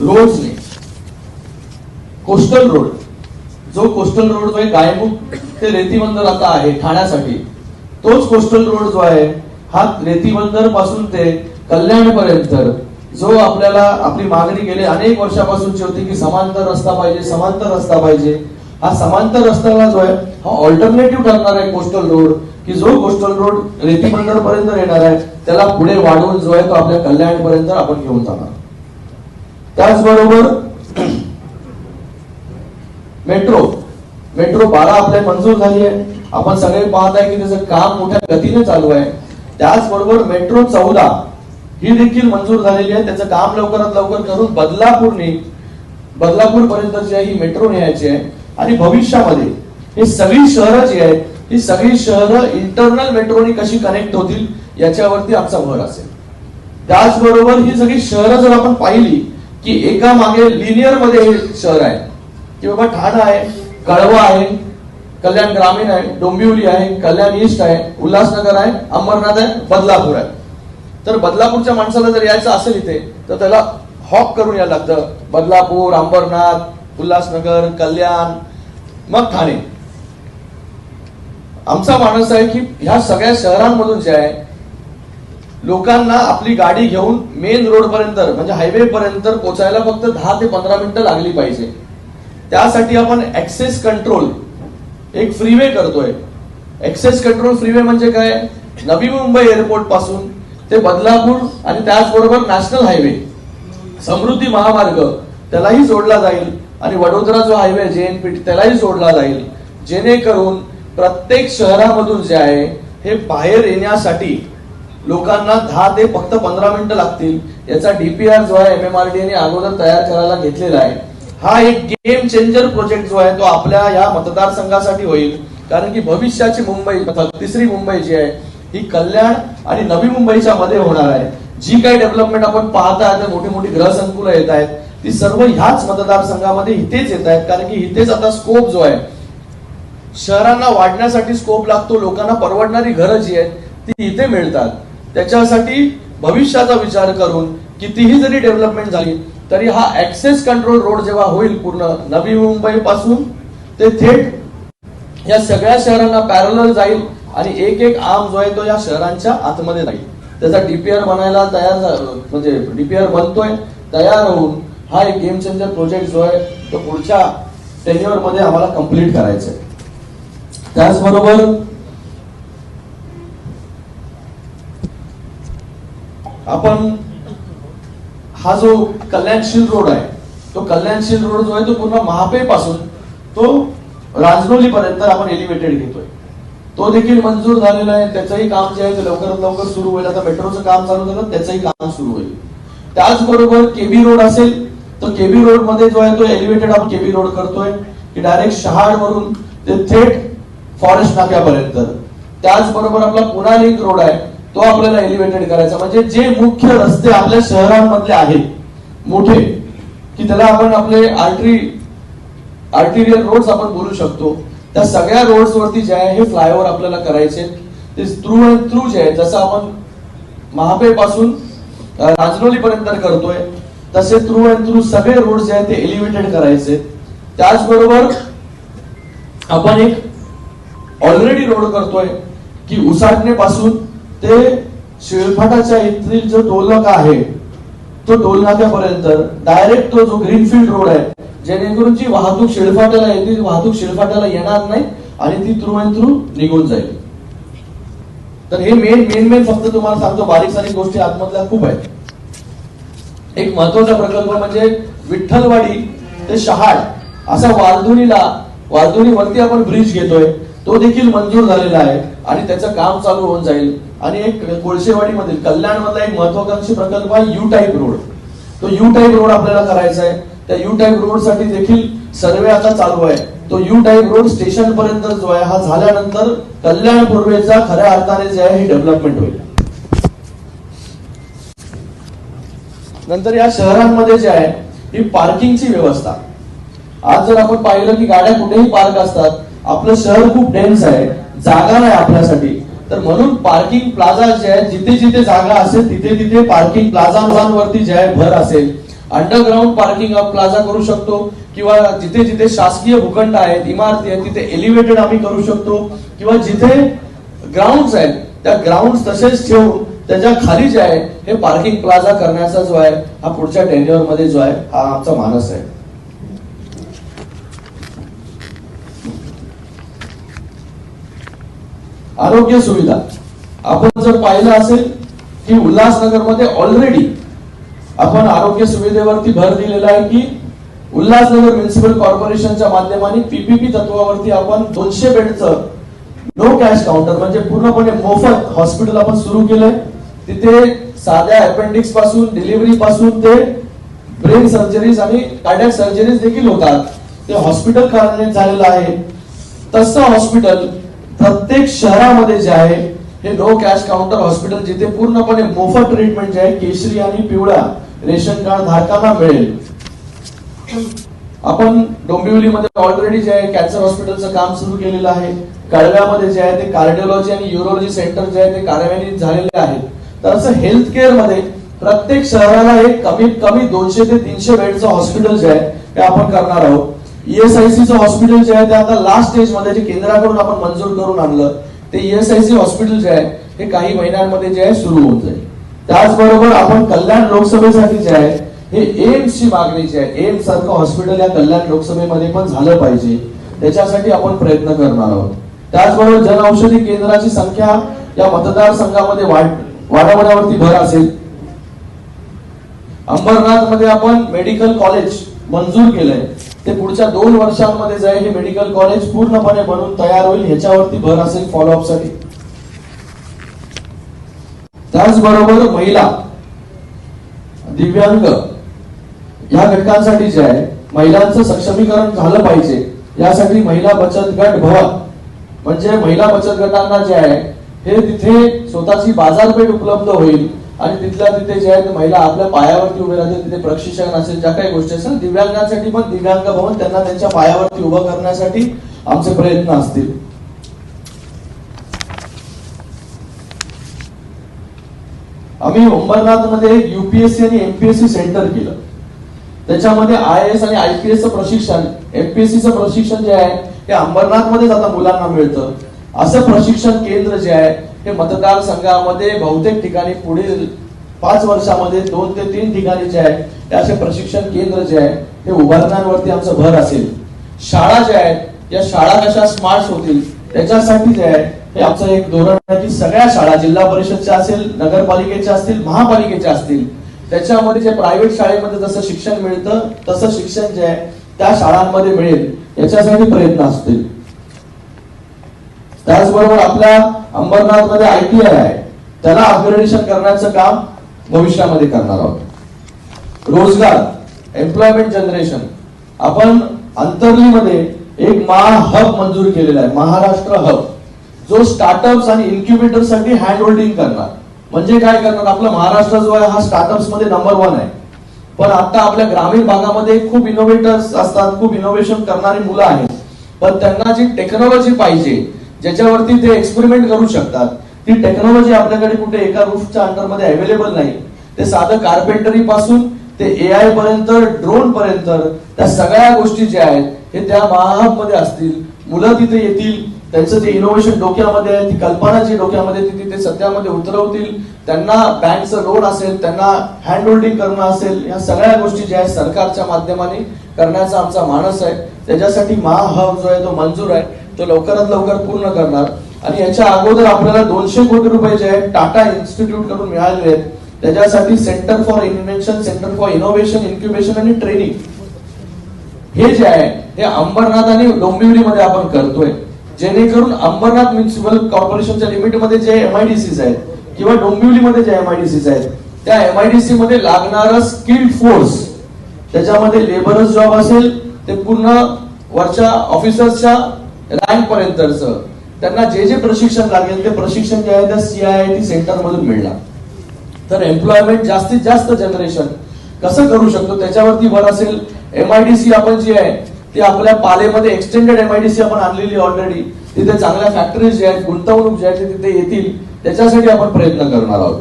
रोडने coastal road. जो coastal road जो आहे गायमुख ते रेती बंदर आता आहे ठाण्यासाठी तोच कोस्टल रोड जो आहे हा रेती बंदरपासून ते कल्याण पर्यंत जो आपल्याला आपली मागणी गेली अनेक वर्षापासूनची होती की समांतर रस्ता पाहिजे समांतर रस्ता पाहिजे. हा समांतर रस्त्याला जो आहे हा ऑल्टरनेटिव्ह ठरणार आहे कोस्टल रोड की जो कोस्टल रोड रेती बंदर पर्यंत येणार आहे त्याला पुढे वाढवून जो आहे तो आपल्या कल्याण पर्यंत आपण घेऊन जाणार. त्याचबरोबर मेट्रो. मेट्रो बारा आपल्या मंजूर झाली आहे. आपण सगळे पाहत आहे की त्याचं काम मोठ्या गतीने चालू आहे. त्याचबरोबर मेट्रो चौदा ही देखील मंजूर झालेली आहे. त्याचं काम लवकरात लवकर करून बदलापूरने बदलापूर पर्यंत जी आहे ही मेट्रो न्यायची आहे. आणि भविष्यामध्ये ही सगळी शहरं जी आहेत ही सगळी शहरं इंटरनल मेट्रोनी कशी कनेक्ट होतील याच्यावरती आमचा भर असेल. त्याचबरोबर ही सगळी शहरं जर आपण पाहिली की एका मागे लिनियरमध्ये हे शहर आहे. की बाबा ठाणा आहे कळवा आहे कल्याण ग्रामीण आहे डोंबिवली आहे कल्याण ईस्ट आहे उल्हासनगर आहे अंबरनाथ आहे बदलापूर आहे. तर बदलापूरच्या माणसाला जर यायचं असेल इथे तर त्याला हॉक करून यायला लागतं. बदलापूर अंबरनाथ उल्हासनगर कल्याण मग ठाणे. आमचा माणूस आहे की ह्या सगळ्या शहरांमधून जे आहे लोकांना आपली गाडी घेऊन मेन रोड पर्यंत म्हणजे हायवे पर्यंत पोचायला फक्त दहा ते पंधरा मिनिटं लागली पाहिजे. त्यासाठी आपण ऍक्सेस कंट्रोल एक फ्रीवे करतोय. ऍक्सेस कंट्रोल फ्रीवे म्हणजे काय? नवी मुंबई एअरपोर्टपासून ते बदलापूर आणि त्याचबरोबर नॅशनल हायवे समृद्धी महामार्ग त्यालाही जोडला जाईल. आणि वडोदरा जो हायवे जेएनपीटी त्यालाही जोडला जाईल. जेणेकरून प्रत्येक शहरामधून जे आहे हे बाहेर येण्यासाठी लोकांना दहा ते फक्त पंधरा मिनिटं लागतील. याचा डीपीआर जो आहे एम एम आर अगोदर तयार करायला घेतलेला आहे. हा एक गेम चेंजर प्रोजेक्ट जो आहे तो आपल्या या मतदारसंघासाठी होईल. कारण की भविष्याची मुंबई तिसरी मुंबई जी आहे ही कल्याण आणि नवी मुंबईच्या मध्ये होणार आहे. जी काही डेव्हलपमेंट आपण पाहताय ते मोठी मोठी ग्रहसंकुलं येत आहेत. ती सर्व ह्याच मतदारसंघामध्ये इथेच येत आहेत. कारण की इथेच आता स्कोप जो आहे शहरांना वाढण्यासाठी स्कोप लागतो लोकांना परवडणारी घरं जी आहेत ती इथे मिळतात. त्याच्यासाठी भविष्याचा विचार करून कितीही जरी डेव्हलपमेंट झाली तरी हा ऍक्सेस कंट्रोल रोड जेव्हा होईल पूर्ण नवी मुंबई पासून ते थेट या सगळ्या शहरांना पॅरल जाईल आणि एक एक आम जो आहे तो या शहरांच्या आतमध्ये जाईल. त्याचा डीपीआर बनायला तयार म्हणजे डीपीआर बनतोय तयार होऊन हा एक गेम चेंजर प्रोजेक्ट जो आहे तो पुढच्या टेन्युअरमध्ये आम्हाला कंप्लीट करायचा आहे. त्याचबरोबर आपण हा जो कल्याणशील रोड आहे तो कल्याणशील रोड जो आहे तो पूर्ण महापे पासून तो राजनोली पर्यंत आपण एलिव्हेटेड घेतोय. तो देखील मंजूर झालेला आहे. त्याचंही काम जे आहे ते लवकरात लवकर सुरू होईल. आता मेट्रोचं काम चालू झालं त्याचंही काम सुरू होईल. त्याचबरोबर केबी रोड असेल तर केबी रोडमध्ये जो आहे तो एलिव्हेटेड आपण केबी रोड करतोय की डायरेक्ट शहाड वरून ते थेट फॉरेस्ट नाक्यापर्यंत. त्याचबरोबर आपला पुणा लिंक रोड आहे. तो आपल्याला एलिव्हेटेड करायचा. म्हणजे जे मुख्य रस्ते आपल्या शहरांमधले आहेत मोठे की त्याला आपण आपले आर्टरी आर्टिरियल रोड्स आपण बोलू शकतो. त्या सगळ्या रोड्स वरती जे आहे हे फ्लायओव्हर आपल्याला करायचे. ते थ्रू अँड थ्रू जे आहे जसं आपण महापे पासून राजनोली पर्यंत करतोय तसे थ्रू अँड थ्रू सगळे रोड जे आहेत ते एलिव्हेटेड करायचे. त्याचबरोबर आपण एक ऑलरेडी रोड करतोय की उसाटणे पासून ते शिळफाटाच्या इथली जो टोलनाका आहे तो टोलनाक्यापर्यंत डायरेक्ट तो जो ग्रीनफील्ड रोड आहे जेणेकरून जी वाहतूक शिळफाट्याला येते वाहतूक शिळफाट्याला येणार नाही आणि ती थ्रू थ्रू निघून जाईल. तर हे मेन मेन मेन फक्त तुम्हाला सांगतो बारीक सारीक गोष्टी आतमधल्या खूप आहेत. एक महत्त्वाचा प्रकल्प म्हणजे विठ्ठलवाडी ते शहाड असा वारधुनीला वारधुनी वरती आपण ब्रिज घेतोय. तो देखील मंजूर झालेला आहे आणि त्याचं काम चालू होऊन जाईल. आणि एक कोळशेवाडी मधील कल्याण मधला एक महत्वाकांक्षी प्रकल्प आहे यू टाईप रोड तो यू टाईप रोड आपल्याला करायचा आहे. त्या यू टाईप रोडसाठी देखील सर्वे आता चालू आहे. तो यू टाईप रोड स्टेशन पर्यंत जो आहे हा झाल्यानंतर कल्याण पूर्वेचा खऱ्या अर्थाने जे आहे हे डेव्हलपमेंट होईल. नंतर या शहरांमध्ये जे आहे ही पार्किंगची व्यवस्था. आज जर आपण पाहिलं की गाड्या कुठेही पार्क असतात आपलं शहर खूप डेन्स आहे. जागा नाही आपल्यासाठी. तर म्हणून पार्किंग प्लाझा जे आहे जिथे जिथे जागा असेल तिथे तिथे पार्किंग प्लाझांवरती जे आहे भर असेल. अंडरग्राऊंड पार्किंग प्लाझा करू शकतो. किंवा जिथे जिथे शासकीय भूखंड आहेत इमारती आहेत तिथे एलिव्हेटेड आम्ही करू शकतो. किंवा जिथे ग्राउंड आहेत त्या ग्राउंड तसेच ठेवून त्याच्याखाली जे आहे हे पार्किंग प्लाझा करण्याचा जो आहे हा पुढच्या टेन्युअरमध्ये जो आहे हा आमचा मानस आहे. आरोग्य सुविधा आपण जर पाहिलं असेल की उल्हासनगरमध्ये ऑलरेडी आपण आरोग्य सुविधेवरती भर दिलेला आहे की उल्हासनगर म्युन्सिपल कॉर्पोरेशनच्या माध्यमाने पीपीपी तत्वावरती आपण दोनशे बेडचं नो कॅश काउंटर म्हणजे पूर्णपणे मोफत हॉस्पिटल आपण सुरू केलंय. तिथे साध्या अपेंडिक्सपासून डिलिव्हरी पासून ते ब्रेन सर्जरीज आणि कार्डियक सर्जरीज देखील होतात. ते हॉस्पिटल करण्यात झालेलं आहे. तसं हॉस्पिटल प्रत्येक शहरामध्ये जे आहे हे नो कॅश काउंटर हॉस्पिटल जिथे पूर्णपणे मोफत ट्रीटमेंट जे आहे केशरी आणि पिवळा रेशन कार्ड धारकांना मिळेल. आपण डोंबिवलीमध्ये ऑलरेडी जे आहे कॅन्सर हॉस्पिटलचं काम सुरू केलेलं आहे. कळव्यामध्ये जे आहे ते कार्डिओलॉजी आणि युरोलॉजी सेंटर जे आहे ते कार्यान्वित झालेले आहेत. तर असं हेल्थ केअरमध्ये प्रत्येक शहराला एक कमीत कमी दोनशे ते तीनशे बेडचं हॉस्पिटल जे आहे ते आपण करणार आहोत. ईएसआयसीचं हॉस्पिटल जे आहे ते आता लास्ट स्टेजमध्ये जे केंद्राकडून आपण मंजूर करून आणलं ते ईएसआयसी हॉस्पिटल जे आहे हे काही महिन्यांमध्ये जे आहे सुरू होत जाईल. त्याचबरोबर आपण कल्याण लोकसभेसाठी जे आहे हे एम्सची मागणी जी आहे एम्स सारखं हॉस्पिटल या कल्याण लोकसभेमध्ये पण झालं पाहिजे. त्याच्यासाठी आपण प्रयत्न करणार आहोत. त्याचबरोबर जनऔषधी केंद्राची संख्या या मतदारसंघामध्ये वाढ वाढवण्यावरती भर असेल. अंबरनाथमध्ये आपण मेडिकल कॉलेज मंजूर केलंय. ते पुढच्या दोन वर्षांमध्ये जे हे मेडिकल कॉलेज पूर्णपणे बनून तयार होईल याच्यावरती भर असेल फॉलोअपसाठी त्याचबरोबर महिला दिव्यांग या घटकांसाठी जे आहे महिलांचं सक्षमीकरण झालं पाहिजे. यासाठी महिला बचत गट भवन म्हणजे महिला बचत गटांना जे आहे हे तिथे स्वतःची बाजारपेठ उपलब्ध होईल. आणि तिथल्या तिथे जे आहे महिला आपल्या पायावरती उभे राहतील तिथे प्रशिक्षण असेल ज्या काही गोष्टी असेल दिव्यांगांसाठी पण दिव्यांग भवन त्यांना त्यांच्या पायावरती उभं करण्यासाठी आमचे प्रयत्न असतील. आम्ही अंबरनाथमध्ये युपीएससी आणि एमपीएससी सेंटर केलं. त्याच्यामध्ये आय एस आणि आयपीएस चं प्रशिक्षण एमपीएससीचं प्रशिक्षण जे आहे ते अंबरनाथ मध्येच आता मुलांना मिळतं. असं प्रशिक्षण केंद्र जे आहे हे मतदारसंघामध्ये बहुतेक ठिकाणी पुढील पाच वर्षामध्ये दोन ते तीन ठिकाणी जे आहे. ते असे प्रशिक्षण केंद्र जे आहे ते उभारण्यावरती आमचं भर असेल. शाळा ज्या आहेत या शाळा कशा स्मार्ट होतील त्याच्यासाठी जे आहे हे आमचं एक धोरण आहे की सगळ्या शाळा जिल्हा परिषदच्या असेल नगरपालिकेच्या असतील महापालिकेच्या असतील त्याच्यामध्ये जे प्रायव्हेट शाळेमध्ये जसं शिक्षण मिळतं तसं शिक्षण जे आहे त्या शाळांमध्ये मिळेल. याच्यासाठी प्रयत्न असतील. त्याचबरोबर आपल्या अंबरनाथमध्ये आयटीआय आहे. त्याला अपग्रेडेशन करण्याचं काम भविष्यामध्ये करणार आहोत. रोजगार एम्प्लॉयमेंट जनरेशन आपण अंतरलीमध्ये एक महा हब मंजूर केलेला आहे महाराष्ट्र हब जो स्टार्टअप्स आणि इन्क्युबेटरसाठी हँड होल्डिंग करणार. म्हणजे काय करणार? आपला महाराष्ट्र जो आहे हा स्टार्टअप्समध्ये नंबर वन आहे. पण आता आपल्या ग्रामीण भागामध्ये खूप इनोव्हेटर्स असतात खूप इनोव्हेशन करणारी मुलं आहेत. पण त्यांना जी टेक्नॉलॉजी पाहिजे ज्याच्यावरती ते एक्सपेरिमेंट करू शकतात. ती टेक्नॉलॉजी आपल्याकडे कुठे एका रूफच्या अंडरमध्ये अवेलेबल नाही. ते साधं कार्पेंटरी पासून ते ए आय पर्यंत ड्रोन पर्यंत त्या सगळ्या गोष्टी ज्या आहेत हे त्या महाहबमध्ये असतील. मुलं तिथे येतील. त्यांचं ते इनोव्हेशन डोक्यामध्ये आहे ती कल्पना जी डोक्यामध्ये ती तिथे सत्यामध्ये उतरवतील. त्यांना बँकचं लोन असेल त्यांना हँड होल्डिंग करणं असेल या सगळ्या गोष्टी ज्या आहेत सरकारच्या माध्यमाने करण्याचा आमचा मानस आहे. त्याच्यासाठी महाहब जो आहे तो मंजूर आहे. तो लवकरात लवकर पूर्ण करणार. आणि याच्या अगोदर आपल्याला दोनशे कोटी रुपये जे आहेत टाटा इन्स्टिट्यूटकडून मिळालेले आहेत. त्याच्यासाठी centre for invention centre for innovation incubation आणि ट्रेनिंग. हे जे आहे हे अंबरनाथ आणि डोंबिवलीमध्ये आपण करतोय. जेणेकरून अंबरनाथ म्युन्सिपल कॉर्पोरेशनच्या लिमिटमध्ये जे एमआयडीसीज आहेत किंवा डोंबिवलीमध्ये जे एमआयडीसीज आहेत त्या एमआयडीसी मध्ये लागणारा स्किल्ड फोर्स त्याच्यामध्ये लेबरच जॉब असेल ते पूर्ण वरच्या ऑफिसर्सच्या रँक पर्यंतच त्यांना जे जे प्रशिक्षण लागेल ते प्रशिक्षण जे आहे त्या सीआयआयटी सेंटर मधून मिळणार. तर एम्प्लॉयमेंट जास्तीत जास्त जनरेशन कसं करू शकतो? त्याच्यावरती भर असेल एमआयडीसी आपण जी आहे ती आपल्या पालेमध्ये एक्सटेंडेड एमआयडीसी आपण आणलेली ऑलरेडी तिथे चांगल्या फॅक्टरीज जे आहेत गुंतवणूक जे आहे तिथे येतील. त्याच्यासाठी आपण प्रयत्न करणार आहोत.